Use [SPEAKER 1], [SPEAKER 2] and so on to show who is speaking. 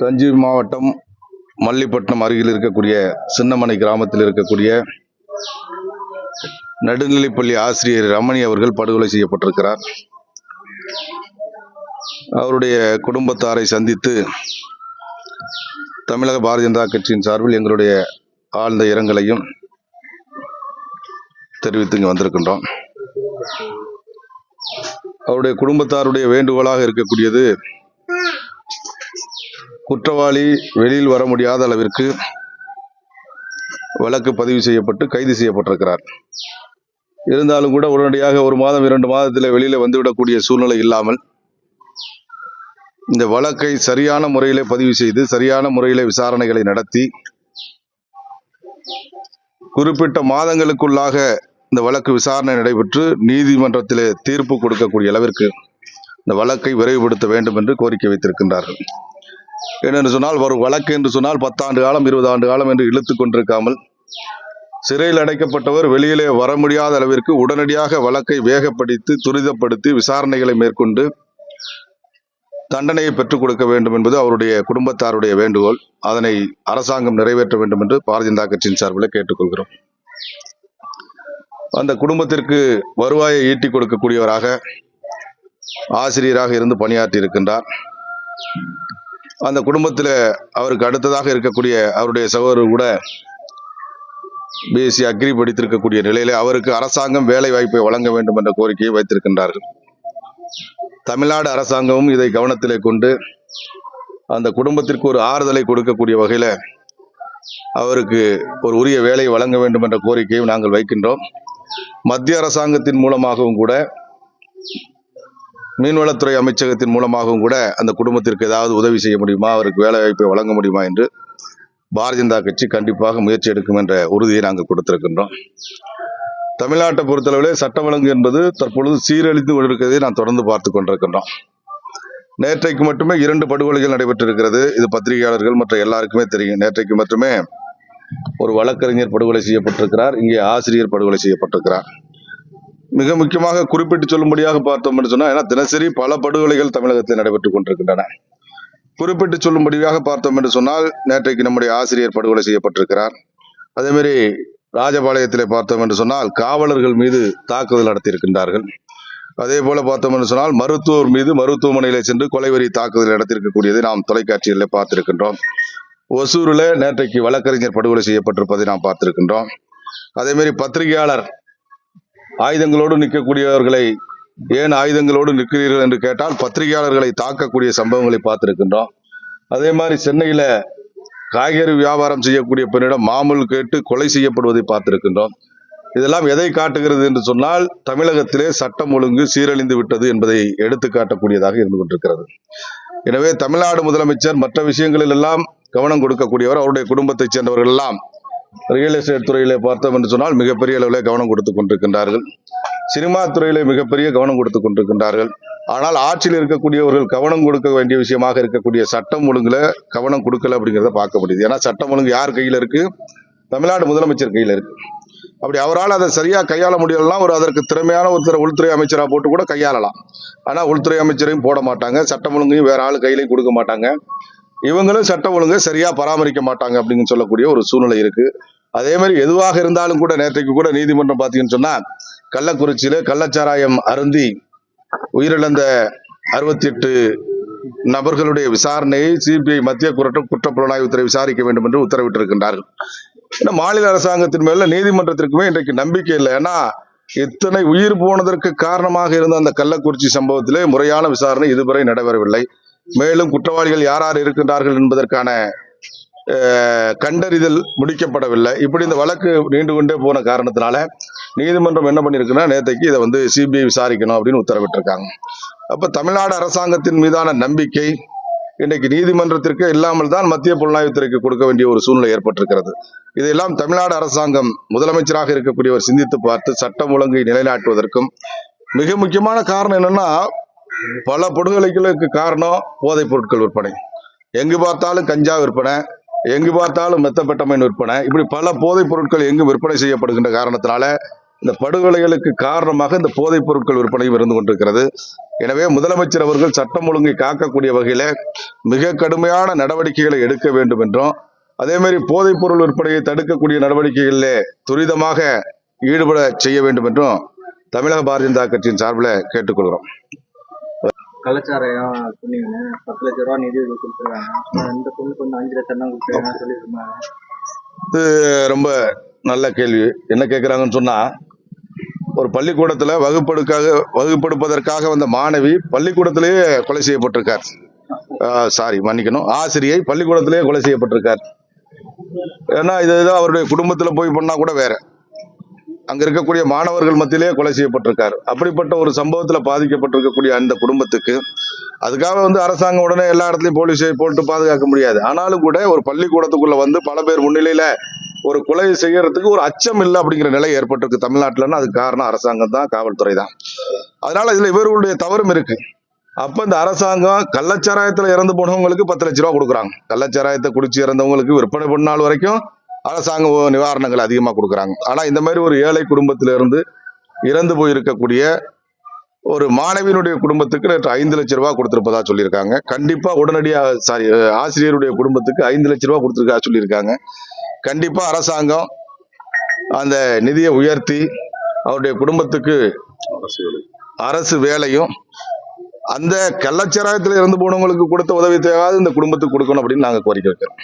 [SPEAKER 1] தஞ்சை மாவட்டம் மல்லிப்பட்டினம் அருகில் இருக்கக்கூடிய சின்னமனை கிராமத்தில் இருக்கக்கூடிய நடுநிலைப்பள்ளி ஆசிரியர் ரமணி அவர்கள் படுகொலை செய்யப்பட்டிருக்கிறார். அவருடைய குடும்பத்தாரை சந்தித்து தமிழக பாரதிய ஜனதா கட்சியின் சார்பில் எங்களுடைய ஆழ்ந்த இரங்கலையும் தெரிவித்து இங்கே வந்திருக்கின்றோம். அவருடைய குடும்பத்தாருடைய வேண்டுகோளாக இருக்கக்கூடியது குற்றவாளி வெளியில் வர முடியாத அளவிற்கு வழக்கு பதிவு செய்யப்பட்டு கைது செய்யப்பட்டிருக்கிறார். இருந்தாலும் கூட உடனடியாக ஒரு மாதம் இரண்டு மாதத்தில் வெளியில் வந்துவிடக்கூடிய சூழ்நிலை இல்லாமல் இந்த வழக்கை சரியான முறையிலே பதிவு செய்து சரியான முறையிலே விசாரணைகளை நடத்தி குறிப்பிட்ட மாதங்களுக்குள்ளாக இந்த வழக்கு விசாரணை நடைபெற்று நீதிமன்றத்திலே தீர்ப்பு கொடுக்கக்கூடிய அளவிற்கு இந்த வழக்கை விரைவுபடுத்த வேண்டும் என்று கோரிக்கை வைத்திருக்கின்றார்கள். ஏனென்று சொன்னால் ஒரு வழக்கு என்று சொன்னால் பத்தாண்டு காலம் இருபது ஆண்டு காலம் என்று இழுத்துக் கொண்டிருக்காமல் சிறையில் அடைக்கப்பட்டவர் வெளியிலே வர முடியாத அளவிற்கு உடனடியாக வழக்கை வேகப்படுத்தி துரிதப்படுத்தி விசாரணைகளை மேற்கொண்டு தண்டனையை பெற்றுக் கொடுக்க வேண்டும் என்பது அவருடைய குடும்பத்தாருடைய வேண்டுகோள். அதனை அரசாங்கம் நிறைவேற்ற வேண்டும் என்று பாரதிய ஜனதா கட்சியின் சார்பில் கேட்டுக்கொள்கிறோம். அந்த குடும்பத்திற்கு வருவாயை ஈட்டிக் கொடுக்கக்கூடியவராக ஆசிரியராக இருந்து பணியாற்றி இருக்கின்றார் அந்த குடும்பத்தில் அவருக்கு அடுத்ததாக இருக்கக்கூடிய அவருடைய சகோதரர் கூட பிஎஸ்சி அக்ரி படித்திருக்கக்கூடிய நிலையில் அவருக்கு அரசாங்கம் வேலை வாய்ப்பை வழங்க வேண்டும் என்ற கோரிக்கையை வைத்திருக்கின்றார்கள். தமிழ்நாடு அரசாங்கமும் இதை கவனத்திலே கொண்டு அந்த குடும்பத்திற்கு ஒரு ஆறுதலை கொடுக்கக்கூடிய வகையில் அவருக்கு ஒரு உரிய வேலை வழங்க வேண்டும் என்ற கோரிக்கையும் நாங்கள் வைக்கின்றோம். மத்திய அரசாங்கத்தின் மூலமாகவும் கூட மீன்வளத்துறை அமைச்சகத்தின் மூலமாகவும் கூட அந்த குடும்பத்திற்கு ஏதாவது உதவி செய்ய முடியுமா? அவருக்கு வேலை வாய்ப்பை வழங்க முடியுமா? என்று பாரதிய ஜனதா கட்சி கண்டிப்பாக முயற்சி எடுக்கும் என்ற உறுதியை நாங்கள் கொடுத்திருக்கின்றோம். தமிழ்நாட்டை பொறுத்தளவிலே சட்டம் ஒழுங்கு என்பது தற்பொழுது சீரழிந்து கொண்டிருக்கிறதை நான் தொடர்ந்து பார்த்து கொண்டிருக்கின்றோம். நேற்றைக்கு மட்டுமே இரண்டு படுகொலைகள் நடைபெற்றிருக்கிறது. இது பத்திரிகையாளர்கள் மற்ற எல்லாருக்குமே தெரியும். நேற்றைக்கு மட்டுமே ஒரு வழக்கறிஞர் படுகொலை செய்யப்பட்டிருக்கிறார். இங்கே ஆசிரியர் படுகொலை செய்யப்பட்டிருக்கிறார். மிக முக்கியமாக குறிப்பிட்டு சொல்லும்படியாக பார்த்தோம் என்று சொன்னால் ஏன்னா தினசரி பல படுகொலைகள் தமிழகத்தில் நடைபெற்றுக் கொண்டிருக்கின்றன. குறிப்பிட்டு சொல்லும்படியாக பார்த்தோம் என்று சொன்னால் நேற்றைக்கு நம்முடைய ஆசிரியர் படுகொலை செய்யப்பட்டிருக்கிறார். அதே மாதிரி ராஜபாளையத்திலே பார்த்தோம் என்று சொன்னால் காவலர்கள் மீது தாக்குதல் நடத்தியிருக்கின்றார்கள். அதே போல பார்த்தோம் என்று சொன்னால் மருத்துவர் மீது மருத்துவமனையிலே சென்று கொலைவரி தாக்குதல் நடத்தியிருக்கக்கூடியதை நாம் தொலைக்காட்சிகளில் பார்த்திருக்கின்றோம். ஒசூரில் நேற்றைக்கு வழக்கறிஞர் படுகொலை செய்யப்பட்டிருப்பதை நாம் பார்த்திருக்கின்றோம். அதே மாதிரி பத்திரிகையாளர் ஆயுதங்களோடு நிற்கக்கூடியவர்களை ஏன் ஆயுதங்களோடு நிற்கிறீர்கள் என்று கேட்டால் பத்திரிகையாளர்களை தாக்கக்கூடிய சம்பவங்களை பார்த்திருக்கின்றோம். அதே மாதிரி சென்னையில காய்கறி வியாபாரம் செய்யக்கூடிய பெண்ணிடம் மாமூல் கேட்டு கொலை செய்யப்படுவதை பார்த்திருக்கின்றோம். இதெல்லாம் எதை காட்டுகிறது என்று சொன்னால் தமிழகத்திலே சட்டம் ஒழுங்கு சீரழிந்து விட்டது என்பதை எடுத்து காட்டக்கூடியதாக இருந்து கொண்டிருக்கிறது. எனவே தமிழ்நாடு முதலமைச்சர் மற்ற விஷயங்களில் எல்லாம் கவனம் கொடுக்கக்கூடியவர் அவருடைய குடும்பத்தைச் சேர்ந்தவர்கள் எல்லாம் ரியல் எஸ்டேட் துறையிலே பார்த்தோம் என்று சொன்னால் மிகப்பெரிய அளவில் கவனம் கொடுத்து கொண்டிருக்கின்றார்கள். சினிமா துறையிலே மிகப்பெரிய கவனம் கொடுத்து கொண்டிருக்கின்றார்கள். ஆனால் ஆட்சியில் இருக்கக்கூடியவர்கள் கவனம் கொடுக்க வேண்டிய விஷயமாக இருக்கக்கூடிய சட்டம் ஒழுங்குல கவனம் கொடுக்கல அப்படிங்கிறத பார்க்க முடியுது. ஏன்னா சட்டம் ஒழுங்கு யார் கையில் இருக்கு? தமிழ்நாடு முதலமைச்சர் கையில் இருக்கு. அப்படி அவரால் அதை சரியா கையாள முடியலன்னா ஒரு அதற்கு திறமையான ஒருத்தர் உள்துறை அமைச்சரா போட்டு கூட கையாளலாம். ஆனா உள்துறை அமைச்சரையும் போட மாட்டாங்க. சட்டம் ஒழுங்கையும் வேற ஆள் கையிலையும் கொடுக்க மாட்டாங்க. இவங்களும் சட்டம் ஒழுங்கை சரியா பராமரிக்க மாட்டாங்க அப்படின்னு சொல்லக்கூடிய ஒரு சூழ்நிலை இருக்கு. அதே மாதிரி எதுவாக இருந்தாலும் கூட நேற்றைக்கு கூட நீதிமன்றம் பார்த்தீங்கன்னு சொன்னா கள்ளக்குறிச்சியில கள்ளச்சாராயம் அருந்தி உயிரிழந்த அறுபத்தி எட்டு நபர்களுடைய விசாரணையை சிபிஐ மத்திய குற்ற குற்றப்புலனாய்வுத்துறை விசாரிக்க வேண்டும் என்று உத்தரவிட்டிருக்கின்றார்கள். ஏன்னா மாநில அரசாங்கத்தின் மேல நீதிமன்றத்திற்குமே இன்றைக்கு நம்பிக்கை இல்லை. ஏன்னா இத்தனை உயிர் போனதற்கு காரணமாக இருந்த அந்த கள்ளக்குறிச்சி சம்பவத்திலே முறையான விசாரணை இதுவரை நடைபெறவில்லை. மேலும் குற்றவாளிகள் யார் யார் இருக்கின்றார்கள் என்பதற்கான கண்டறிதல் முடிக்கப்படவில்லை. இப்படி இந்த வழக்கு நீண்டு கொண்டே போன காரணத்தினால நீதிமன்றம் என்ன பண்ணியிருக்குன்னா நேற்றைக்கு இதை வந்து சிபிஐ விசாரிக்கணும் அப்படின்னு உத்தரவிட்டிருக்காங்க. அப்போ தமிழ்நாடு அரசாங்கத்தின் மீதான நம்பிக்கை இன்றைக்கு நீதிமன்றத்திற்கு இல்லாமல் தான் மத்திய புலனாய்வுத்துறைக்கு கொடுக்க வேண்டிய ஒரு சூழ்நிலை ஏற்பட்டிருக்கிறது. இதையெல்லாம் தமிழ்நாடு அரசாங்கம் முதலமைச்சராக இருக்கக்கூடியவர் சிந்தித்து பார்த்து சட்டம் ஒழுங்கை நிலைநாட்டுவதற்கும் மிக முக்கியமான காரணம் என்னன்னா பல படுகொலைகளுக்கு காரணம் போதைப் பொருட்கள் விற்பனை. எங்கு பார்த்தாலும் கஞ்சா விற்பனை எங்கு பார்த்தாலும் மெத்தப்பெட்டமைன் விற்பனை. இப்படி பல போதைப் பொருட்கள் எங்கு விற்பனை செய்யப்படுகின்ற காரணத்தினால இந்த படுகொலைகளுக்கு காரணமாக இந்த போதைப் பொருட்கள் விற்பனையும் இருந்து கொண்டிருக்கிறது. எனவே முதலமைச்சர் அவர்கள் சட்டம் ஒழுங்கை காக்கக்கூடிய வகையில மிக கடுமையான நடவடிக்கைகளை எடுக்க வேண்டும் என்றும் அதே மாதிரி போதைப் பொருள் விற்பனையை தடுக்கக்கூடிய நடவடிக்கைகளில் துரிதமாக ஈடுபட செய்ய வேண்டும் என்றும் தமிழக பாரதிய ஜனதா கட்சியின் சார்பில் கேட்டுக்கொள்கிறோம்.
[SPEAKER 2] கலாச்சாரம் சொன்னீங்கன்னு பத்து லட்ச ரூபா நிதி உதவி கொடுத்துருக்காங்க. இந்த பொண்ணுக்கு வந்து அஞ்சு லட்சம் தான் கொடுத்துருக்காங்க சொல்லியிருந்தாங்க
[SPEAKER 1] ரொம்ப நல்ல கேள்வி. என்ன கேட்குறாங்கன்னு சொன்னா ஒரு பள்ளிக்கூடத்துல வகுப்பெடுக்காக வகுப்பெடுப்பதற்காக வந்த மாணவி பள்ளிக்கூடத்திலேயே கொலை செய்யப்பட்டிருக்கார். சாரி மன்னிக்கணும். ஆசிரியை பள்ளிக்கூடத்திலேயே கொலை செய்யப்பட்டிருக்கார். ஏன்னா இது அவருடைய குடும்பத்துல போய் பண்ணா கூட வேற. அங்க இருக்கக்கூடிய மாணவர்கள் மத்தியிலே கொலை செய்யப்பட்டிருக்காரு. அப்படிப்பட்ட ஒரு சம்பவத்துல பாதிக்கப்பட்டிருக்கக்கூடிய அந்த குடும்பத்துக்கு அதுக்காக வந்து அரசாங்கம் உடனே எல்லா இடத்துலயும் போலீஸை போட்டு பாதுகாக்க முடியாது. ஆனாலும் கூட ஒரு பள்ளிக்கூடத்துக்குள்ள வந்து பல பேர் முன்னிலையில ஒரு கொலை செய்யறதுக்கு ஒரு அச்சம் இல்லை அப்படிங்கிற நிலை ஏற்பட்டிருக்கு தமிழ்நாட்டுலன்னா அதுக்கு காரணம் அரசாங்கம் தான் காவல்துறை தான். அதனால இதுல இவர்களுடைய தவறும் இருக்கு. அப்ப இந்த அரசாங்கம் கள்ளச்சாராயத்துல இறந்து போனவங்களுக்கு பத்து லட்ச ரூபா கொடுக்குறாங்க. கள்ளச்சாராயத்தை குடிச்சு இறந்தவங்களுக்கு விற்பனை பண்ண நாள் வரைக்கும் அரசாங்கம் நிவாரணங்கள் அதிகமாக கொடுக்குறாங்க. ஆனால் இந்த மாதிரி ஒரு ஏழை குடும்பத்திலிருந்து இறந்து போயிருக்கக்கூடிய ஒரு மாணவியினுடைய குடும்பத்துக்கு நேற்று ஐந்து லட்ச ரூபா கொடுத்துருப்பதா சொல்லியிருக்காங்க. கண்டிப்பாக உடனடியாக சாரி ஆசிரியருடைய குடும்பத்துக்கு ஐந்து லட்ச ரூபா கொடுத்துருக்கா சொல்லியிருக்காங்க. கண்டிப்பாக அரசாங்கம் அந்த நிதியை உயர்த்தி அவருடைய குடும்பத்துக்கு அரசு வேலையும் அந்த கள்ளச்சாராயத்தில் இறந்து போனவங்களுக்கு கொடுத்த உதவி தேவையாவது இந்த குடும்பத்துக்கு கொடுக்கணும் அப்படின்னு நாங்கள் கோரிக்கை வைக்கிறோம்.